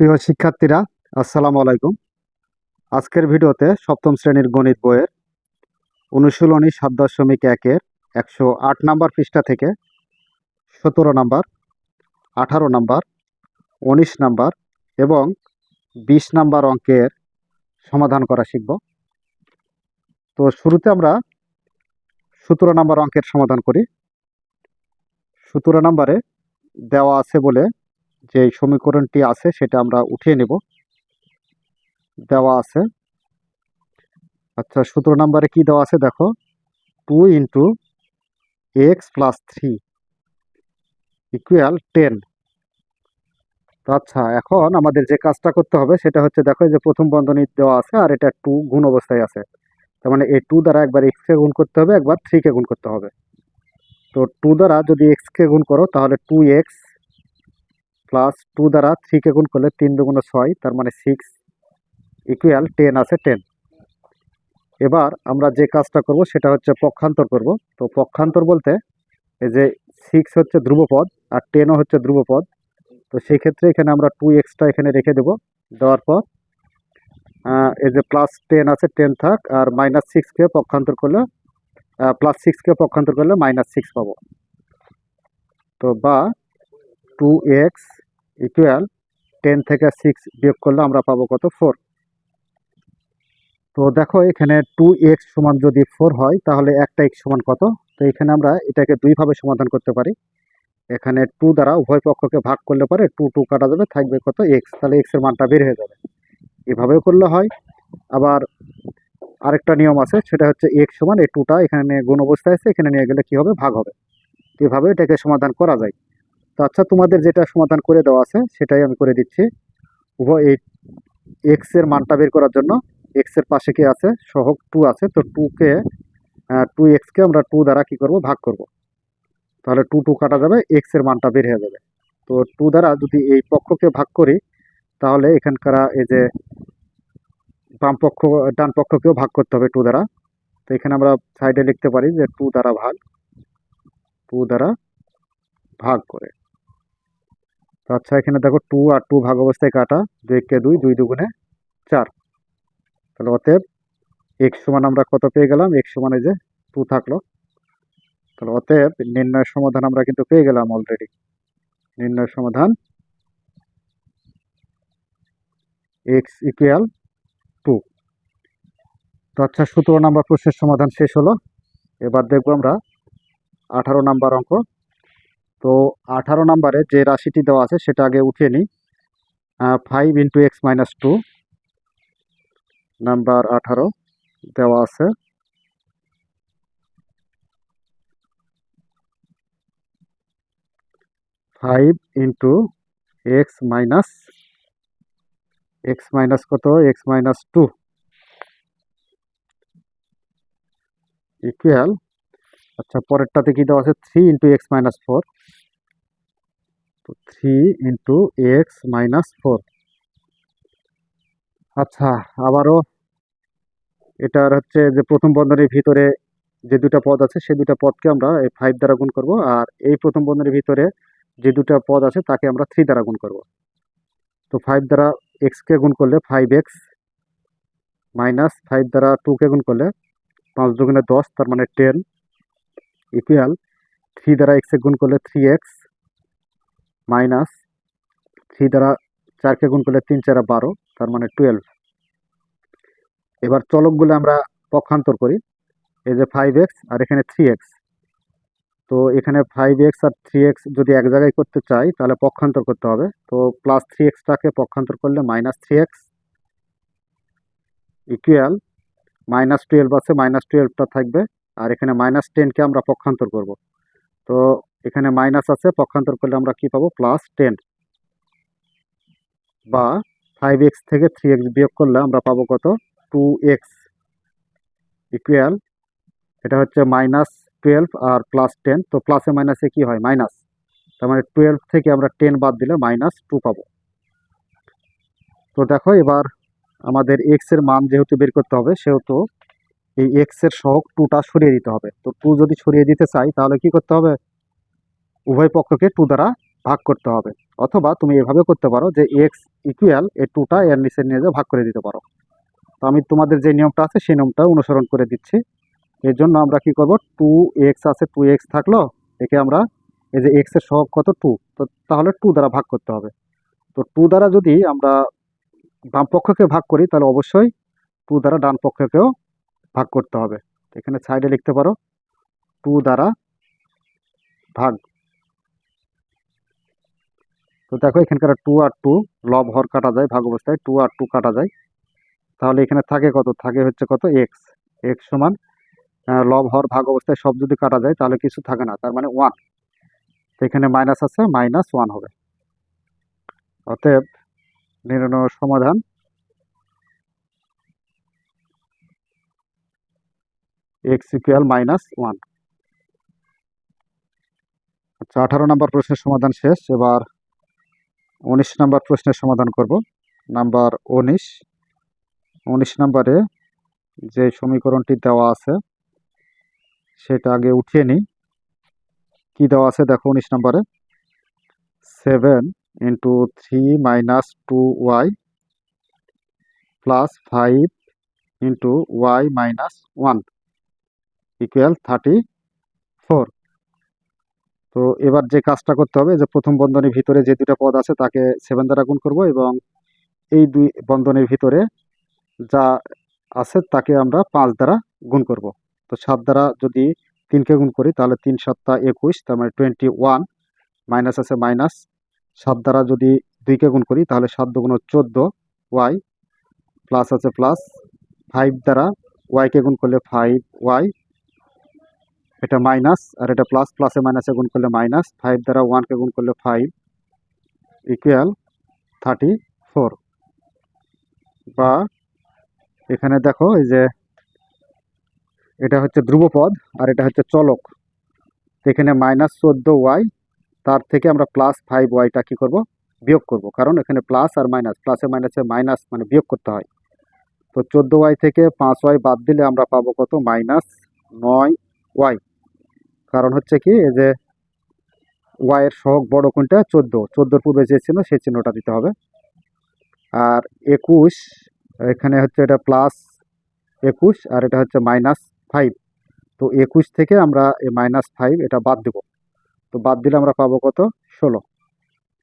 প্রিয় শিক্ষার্থীরা, আসসালামু আলাইকুম। আজকের ভিডিওতে সপ্তম শ্রেণির গণিত বইয়ের অনুশীলনী সাত দশমিক একের একশো আট নাম্বার পৃষ্ঠা থেকে সতেরো নাম্বার, আঠারো নাম্বার, উনিশ নাম্বার এবং বিশ নাম্বার অঙ্কের সমাধান করা শিখব। তো শুরুতে আমরা সতেরো নাম্বার অঙ্কের সমাধান করি। সতেরো নাম্বারে দেওয়া আছে বলে যে সমীকরণটি আছে সেটা আমরা উঠিয়ে নেব। দেওয়া আছে। আচ্ছা সতেরো নম্বরে কি দেওয়া আছে দেখো। Two into x plus three equal ten তো আচ্ছা এখন আমাদের যে কাজটা করতে হবে সেটা হচ্ছে দেখো যে প্রথম বন্ধনী দেওয়া আছে আর এটা টু গুণ অবস্থায় আছে। তার মানে এই টু দ্বারা একবার এক্সকে গুণ করতে হবে, একবার থ্রিকে গুণ করতে হবে। তো টু দ্বারা যদি এক্সকে গুণ করো তাহলে টু এক্স প্লাস টু দ্বারা থ্রিকে গুণ করলে তিন দুগুণ ছয়, তার মানে সিক্স ইকুয়াল টেন আছে টেন এবার আমরা যে কাজটা করব সেটা হচ্ছে পক্ষান্তর করব। তো পক্ষান্তর বলতে এই যে সিক্স হচ্ছে ধ্রুবপদ আর টেনও হচ্ছে ধ্রুবপদ। তো সেই ক্ষেত্রে এখানে আমরা টু এক্সটা এখানে রেখে দেব। দেওয়ার পর এই যে প্লাস টেন আছে টেন থাক আর মাইনাস সিক্সকে পক্ষান্তর করলে প্লাস সিক্সকে পক্ষান্তর করলে মাইনাস সিক্স পাবো। তো বা টু এক্স ইকুয়াল টেন থেকে সিক্স বিয়োগ করলে আমরা পাবো কত? ফোর। তো দেখো এখানে টু এক্স সমান যদি ফোর হয়, তাহলে একটা এক্স সমান কত? তো এখানে আমরা এটাকে দুইভাবে সমাধান করতে পারি। এখানে টু দ্বারা উভয় পক্ষকে ভাগ করলে পারে টু টু কাটা যাবে, থাকবে কত? এক্স। তাহলে এক্সের মানটা বের হয়ে যাবে। এভাবেও করলে হয়। আবার আরেকটা নিয়ম আছে, সেটা হচ্ছে এক্স সমান, এই টুটা এখানে গুণ অবস্থায় আছে, এখানে নিয়ে গেলে কি হবে? ভাগ হবে। এভাবে এটাকে সমাধান করা যায়। তো আচ্ছা তোমাদের যেটা সমাধান করে দেওয়া আছে, সেটাই আমি করে দিচ্ছি। উভয় এই এক্সের মানটা বের করার জন্য এক্সের পাশে কি আছে? সহগ টু আছে। তো টুকে টু এক্সকে আমরা টু দ্বারা কি করব? ভাগ করব। তাহলে টু টু কাটা যাবে এক্সের মানটা বের হয়ে যাবে। তো টু দ্বারা যদি এই পক্ষকে ভাগ করি, তাহলে এখানকার এই যে বাম পক্ষ, ডান পক্ষকেও ভাগ করতে হবে টু দ্বারা। তো এখানে আমরা সাইডে লিখতে পারি যে টু দ্বারা ভাগ টু দ্বারা ভাগ করে। তো আচ্ছা এখানে দেখো টু আর টু ভাগ অবস্থায় কাটা, দুই কে দুই দুই দুগুণে চার। তাহলে অতএব এক্স সমান আমরা কত পেয়ে গেলাম? এক্স সমান যে টু থাকল। তাহলে অতএব নির্ণয় সমাধান আমরা কিন্তু পেয়ে গেলাম অলরেডি নির্ণয় সমাধান এক্স ইকুয়াল টু তো আচ্ছা সতেরো নাম্বার প্রশ্নের সমাধান শেষ হলো। এবার দেখব আমরা আঠারো নাম্বার অঙ্ক তো আঠারো নাম্বারে যে রাশিটি দেওয়া আছে, সেটা আগে উঠিয়ে নিই। Five into x minus two number আঠারো দেওয়া আছে। Five into x minus x minus কত? এক্স মাইনাস টু ইকুয়াল আচ্ছা পরেরটাতে কি দেওয়া আছে? Three into x minus four তো three into x minus four আচ্ছা আবারও এটার হচ্ছে যে প্রথম বন্ধনীর ভিতরে যে দুটা পদ আছে সেই দুটা পদকে আমরা এই ফাইভ দ্বারা গুণ করব, আর এই প্রথম বন্ধনীর ভিতরে যে দুটা পদ আছে, তাকে আমরা থ্রি দ্বারা গুণ করব। তো ফাইভ দ্বারা এক্সকে গুণ করলে ফাইভ এক্স মাইনাস ফাইভ দ্বারা টুকে গুণ করলে পাঁচ দুগুণে দশ, তার মানে টেন ইকুয়াল থ্রি দ্বারা এক্সে গুণ করলে থ্রি এক্স মাইনাস থ্রি দ্বারা চারকে গুণ করলে তিন চারা বারো, তার মানে টুয়েলভ এবার চলকগুলো আমরা পক্ষান্তর করি। এই যে ফাইভ এক্স আর এখানে থ্রি এক্স তো এখানে ফাইভ এক্স আর থ্রি এক্স যদি এক জায়গায় করতে চাই, তাহলে পক্ষান্তর করতে হবে। তো প্লাস থ্রি এক্সটাকে পক্ষান্তর করলে minus three x equal minus twelve আছে মাইনাস টুয়েলভটা থাকবে। আর এখানে মাইনাস টেনকে আমরা পক্ষান্তর করব। তো এখানে মাইনাস আছে, পক্ষান্তর করলে আমরা কি পাবো? প্লাস টেন বা ফাইভ এক্স থেকে থ্রি এক্স বিয়োগ করলে আমরা পাবো কত? টু এক্স ইকুয়াল এটা হচ্ছে মাইনাস টুয়েলভ আর প্লাস টেন তো প্লাসে মাইনাসে কি হয়? মাইনাস তার মানে টুয়েলভ থেকে আমরা টেন বাদ দিলে মাইনাস টু পাবো। তো দেখো এবার আমাদের এক্সের মান যেহেতু বের করতে হবে, সেহেতু এই এক্সের সহগ টুটা সরিয়ে দিতে হবে। তো টু যদি সরিয়ে দিতে চাই, তাহলে কি করতে হবে? উভয় পক্ষকে টু দ্বারা ভাগ করতে হবে। অথবা তুমি এভাবে করতে পারো যে এক্স ইকুয়াল এই টুটা এর নিচে নিয়ে যা ভাগ করে দিতে পারো। তো আমি তোমাদের যে নিয়মটা আছে, সেই নিয়মটা অনুসরণ করে দিচ্ছি। এর জন্য আমরা কি করব? টু এক্স আছে টু এক্স থাকল, একে আমরা এই যে এক্সের সহগ কত? টু তো তাহলে টু দ্বারা ভাগ করতে হবে। তো টু দ্বারা যদি আমরা বাম পক্ষকে ভাগ করি, তাহলে অবশ্যই টু দ্বারা ডান পক্ষকেও ভাগ করতে হবে। এখানে সাইডে লিখতে পারো টু দ্বারা ভাগ। তো দেখো এখানকার টু আর টু লব হর কাটা যায় ভাগ অবস্থায় টু আর টু কাটা যায়। তাহলে এখানে থাকে কত? থাকে হচ্ছে কত? এক্স এক্স সমান লব হর ভাগ অবস্থায় সব যদি কাটা যায়, তাহলে কিছু থাকে না, তার মানে ওয়ান তো এখানে মাইনাস আছে মাইনাস ওয়ান হবে। অতএব নির্ণয় সমাধান এক্স ইকুয়াল মাইনাস ওয়ান। আচ্ছা আঠারো নম্বর প্রশ্নের সমাধান শেষ। এবার উনিশ নম্বর প্রশ্নের সমাধান করব। নাম্বার উনিশ। উনিশ নম্বরে যে সমীকরণটি দেওয়া আছে, সেটা আগে উঠিয়ে নিই। কি দেওয়া আছে? দেখো, উনিশ নম্বরে। Seven into three minus two y plus five into y minus one. Equal thirty four তো এবার যে কাজটা করতে হবে, যে প্রথম বন্ধনীর ভিতরে যে দুটো পদ আছে, তাকে সেভেন দ্বারা গুণ করব এবং এই দুই বন্ধনীর ভিতরে যা আছে, তাকে আমরা পাঁচ দ্বারা গুণ করব। তো সাত দ্বারা যদি তিনকে গুণ করি, তাহলে তিন সাতটা একুশ, তার মানে টোয়েন্টি ওয়ান মাইনাস আছে মাইনাস সাত দ্বারা যদি দুইকে গুণ করি, তাহলে সাত দুগুণ চোদ্দ ওয়াই প্লাস আছে প্লাস ফাইভ দ্বারা ওয়াইকে গুণ করলে ফাইভ ওয়াই এটা মাইনাস, আর এটা প্লাস প্লাসে মাইনাসে গুণ করলে মাইনাস ফাইভ দ্বারা ওয়ানকে গুণ করলে ফাইভ ইকুয়াল থার্টি ফোর বা এখানে দেখো এই যে এটা হচ্ছে ধ্রুবপদ, আর এটা হচ্ছে চলক। এখানে মাইনাস চোদ্দ ওয়াই তার থেকে আমরা প্লাস ফাইভ ওয়াইটা কী করব? বিয়োগ করব। কারণ এখানে প্লাস আর মাইনাস প্লাসে মাইনাসে মাইনাস মানে বিয়োগ করতে হয়। তো চোদ্দ ওয়াই থেকে পাঁচ ওয়াই বাদ দিলে আমরা পাবো কত? মাইনাস নয় ওয়াই কারণ হচ্ছে কি যে ওয়াইয়ের সহগ বড় কোনটা? চোদ্দ। চোদ্দোর পূর্বে যে চিহ্ন, সেই চিহ্নটা দিতে হবে। আর একুশ, এখানে হচ্ছে এটা প্লাস একুশ, আর এটা হচ্ছে মাইনাস ফাইভ তো একুশ থেকে আমরা এই মাইনাস ফাইভ এটা বাদ দেব। তো বাদ দিলে আমরা পাবো কত? ষোলো।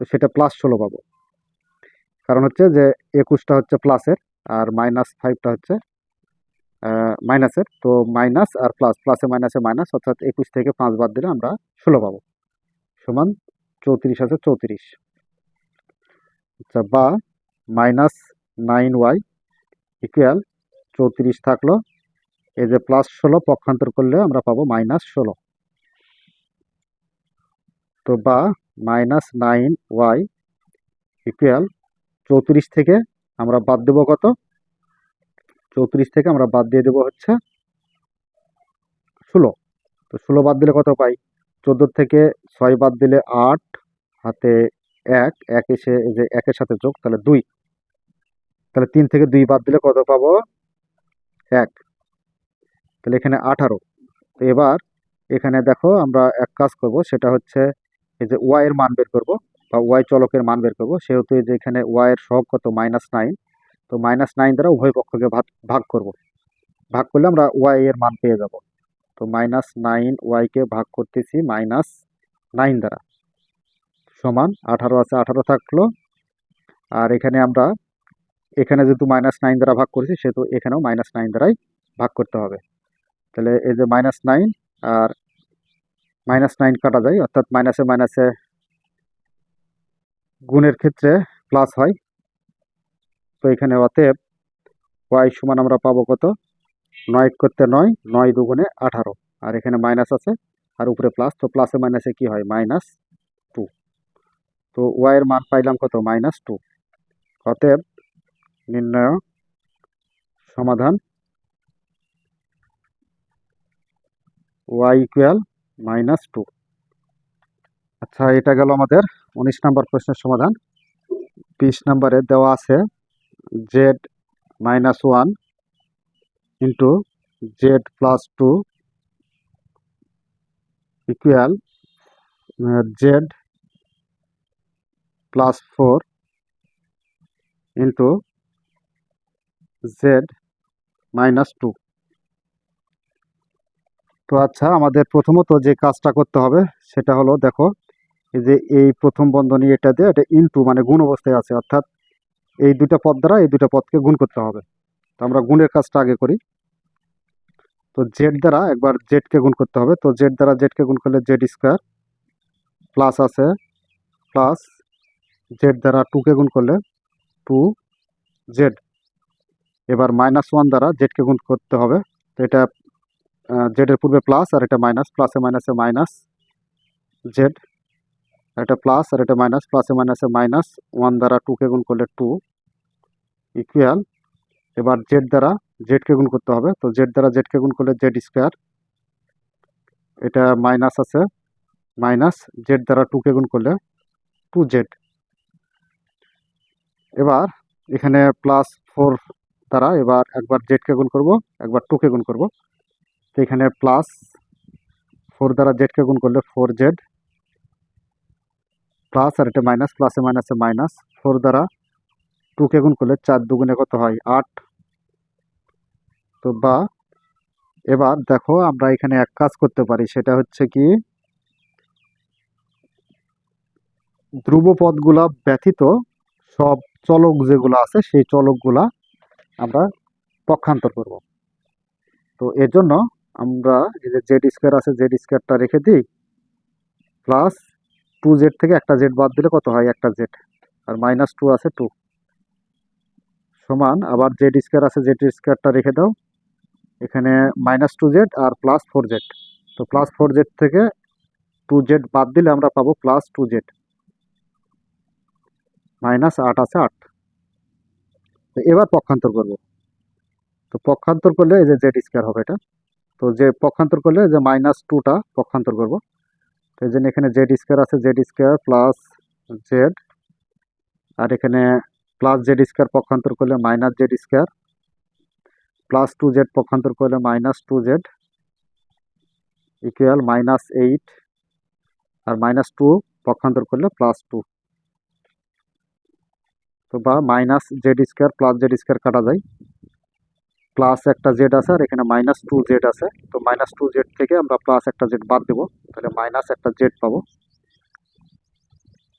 তো সেটা প্লাস ষোলো পাবো। কারণ হচ্ছে যে একুশটা হচ্ছে প্লাসের আর মাইনাস ফাইভটা হচ্ছে মাইনাসের। তো মাইনাস আর প্লাস, প্লাসে মাইনাসে মাইনাস, অর্থাৎ একুশ থেকে পাঁচ বাদ দিলে আমরা ষোলো পাবো। সমান চৌত্রিশ আছে চৌত্রিশ। আচ্ছা বা মাইনাস নাইন ওয়াই ইকুয়াল চৌত্রিশ থাকল। এই যে প্লাস ষোলো পক্ষান্তর করলে আমরা পাবো মাইনাস ষোলো। তো বা মাইনাস নাইন ওয়াই ইকুয়াল চৌত্রিশ থেকে আমরা বাদ দেবো কত? চৌত্রিশ থেকে আমরা বাদ দিয়ে দেবো হচ্ছে ষোলো। তো ষোলো বাদ দিলে কত পাই? চোদ্দোর থেকে ছয় বাদ দিলে আট, হাতে এক এক এসে যে একের সাথে যোগ, তাহলে দুই। তাহলে তিন থেকে দুই বাদ দিলে কত পাবো? এক। তাহলে এখানে আঠারো। তো এবার এখানে দেখো আমরা এক কাজ করব, সেটা হচ্ছে এই যে ওয়াই এর মান বের করব, বা ওয়াই চলকের মান বের করব। সেহেতু এই যে এখানে ওয়াই এর সহগ কত? মাইনাস নাইন তো মাইনাস নাইন দ্বারা উভয় পক্ষকে ভাগ ভাগ করব। ভাগ করলে আমরা ওয়াই এর মান পেয়ে যাব। তো মাইনাস নাইন ওয়াইকে ভাগ করতেছি মাইনাস নাইন দ্বারা। সমান আঠারো আছে, আঠারো থাকল। আর এখানে আমরা, এখানে যেহেতু মাইনাস নাইন দ্বারা ভাগ করেছি, সেহেতু এখানেও মাইনাস নাইন দ্বারাই ভাগ করতে হবে। তাহলে এই যে মাইনাস নাইন আর মাইনাস নাইন কাটা যায়, অর্থাৎ মাইনাসে মাইনাসে গুণের ক্ষেত্রে প্লাস হয়। তো এখানে অতএব ওয়াই সমান আমরা পাবো কত? নয় করতে নয় নয় দুগুণে আঠারো। আর এখানে মাইনাস আছে, আর উপরে প্লাস তো প্লাসে মাইনাসে কি হয়? মাইনাস টু তো ওয়াইয়ের মান পাইলাম কত? মাইনাস টু অতএব নির্ণয়, সমাধান ওয়াই ইকুয়াল মাইনাস টু আচ্ছা এটা গেল আমাদের উনিশ নম্বর প্রশ্নের সমাধান। বিশ নম্বরে দেওয়া আছে z minus one into z plus two equal z plus four into z minus two তো আচ্ছা আমাদের প্রথমত যে কাজটা করতে হবে সেটা হলো, দেখো যে এই প্রথম বন্ধনী এটা দিয়ে এটা ইনটু মানে গুণ অবস্থায় আছে, অর্থাৎ এই দুটো পদ দ্বারা এই দুটো পদকে গুণ করতে হবে। তো আমরা গুণের কাজটা আগে করি। তো জেড দ্বারা একবার জেডকে গুণ করতে হবে। তো জেড দ্বারা জেডকে গুণ করলে জেড স্কোয়ার প্লাস আছে প্লাস জেড দ্বারা টুকে গুণ করলে টু জেড এবার মাইনাস ওয়ান দ্বারা জেডকে গুণ করতে হবে। তো এটা জেডের পূর্বে প্লাস আর এটা মাইনাস প্লাসে মাইনাসে মাইনাস জেড এটা প্লাস আর এটা মাইনাস প্লাসে মাইনাসে মাইনাস ওয়ান দ্বারা টুকে গুণ করলে টু ইকুয়াল এবার জেড দ্বারা জেডকে গুণ করতে হবে, তো জেড দ্বারা জেডকে গুণ করলে জেড স্কোয়ার এটা মাইনাস আছে মাইনাস জেড দ্বারা টুকে গুণ করলে টু জেড এবার এখানে প্লাস ফোর দ্বারা এবার একবার জেডকে গুণ করব, একবার টুকে গুণ করব। তো এখানে প্লাস ফোর দ্বারা জেডকে গুণ করলে ফোর জেড প্লাস আর এটা মাইনাস প্লাসে মাইনাসে মাইনাস ফোর দ্বারা টুকে গুণ করলে চার দুগুণে কত হয়? আট। তো বা, এবার দেখো আমরা এখানে এক কাজ করতে পারি, সেটা হচ্ছে কি ধ্রুব পদগুলা ব্যতীত সব চলক যেগুলো আছে, সেই চলকগুলা আমরা পক্ষান্তর করব। তো এর জন্য আমরা যে জেড স্কোয়ার আছে জেড স্কোয়ারটা রেখে দিই প্লাস টু জেড থেকে একটা জেড বাদ দিলে কত হয়? একটা জেড আর মাইনাস টু আছে টু সমান, আবার জেড স্কোয়ার আছে জেড স্কোয়ারটা রেখে দাও। এখানে মাইনাস টু জেড আর প্লাস ফোর জেড তো প্লাস ফোর জেড থেকে টু জেড বাদ দিলে আমরা পাবো প্লাস টু জেড মাইনাস আট আছে আট। তো এবার পক্ষান্তর করব। তো পক্ষান্তর করলে এই যে জেড স্কোয়ার হবে এটা। তো যে পক্ষান্তর করলে যে মাইনাস টুটা পক্ষান্তর করব। এই জন্য এখানে জেড স্কোয়ার আছে জেড স্কোয়ার প্লাস জেড আর এখানে প্লাস জেড স্কোয়ার পক্ষান্তর করলে minus z square plus two z পক্ষান্তর করলে minus two z equal minus eight আর মাইনাস টু পক্ষান্তর করলে প্লাস টু তো বা minus z square plus z square কাটা যায়। প্লাস একটা জেড আছে আর এখানে মাইনাস টু জেড আছে। তো মাইনাস টু জেড থেকে আমরা প্লাস একটা জেড বাদ দেবো। তাহলে মাইনাস একটা জেড পাবো।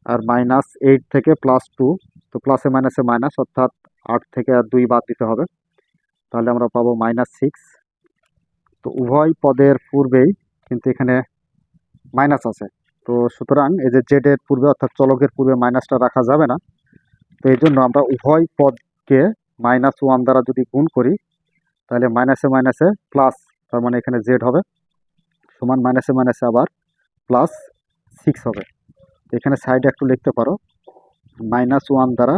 আর মাইনাস এইট থেকে প্লাস টু তো প্লাসে মাইনাসে মাইনাস অর্থাৎ আট থেকে আর দুই বাদ দিতে হবে। তাহলে আমরা পাবো মাইনাস সিক্স তো উভয় পদের পূর্বেই কিন্তু এখানে মাইনাস আছে। তো সুতরাং এই যে জেডের পূর্বে অর্থাৎ চলকের পূর্বে মাইনাসটা রাখা যাবে না। তো এই জন্য আমরা উভয় পদকে মাইনাস ওয়ান দ্বারা যদি গুণ করি তাহলে মাইনাসে মাইনাসে প্লাস তার মানে এখানে জেড হবে। সমান মাইনাসে মাইনাসে আবার প্লাস সিক্স হবে। এখানে সাইডে একটু লিখতে পারো। মাইনাস ওয়ান দ্বারা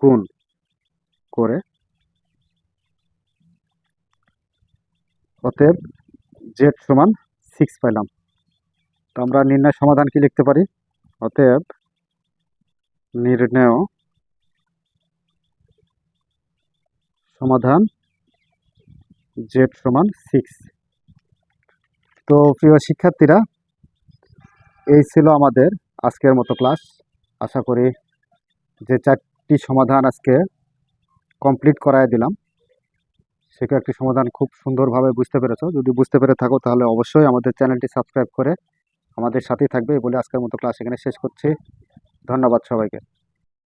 গুণ করে অতএব জেড সমান সিক্স পাইলাম। তো আমরা নির্ণয় সমাধান কি লিখতে পারি? অতএব নির্ণয় সমাধান জেড সমান সিক্স। তো প্রিয় শিক্ষার্থীরা, এই ছিল আমাদের আজকের মতো ক্লাস। আশা করি যে চারটি সমাধান আজকে কমপ্লিট করায় দিলাম। সেটা একটি সমাধান খুব সুন্দরভাবে বুঝতে পেরেছ। যদি বুঝতে পেরে থাকো, তাহলে অবশ্যই আমাদের চ্যানেলটি সাবস্ক্রাইব করে আমাদের সাথেই থাকবে। বলে আজকের মতো ক্লাস এখানে শেষ করছি। ধন্যবাদ সবাইকে।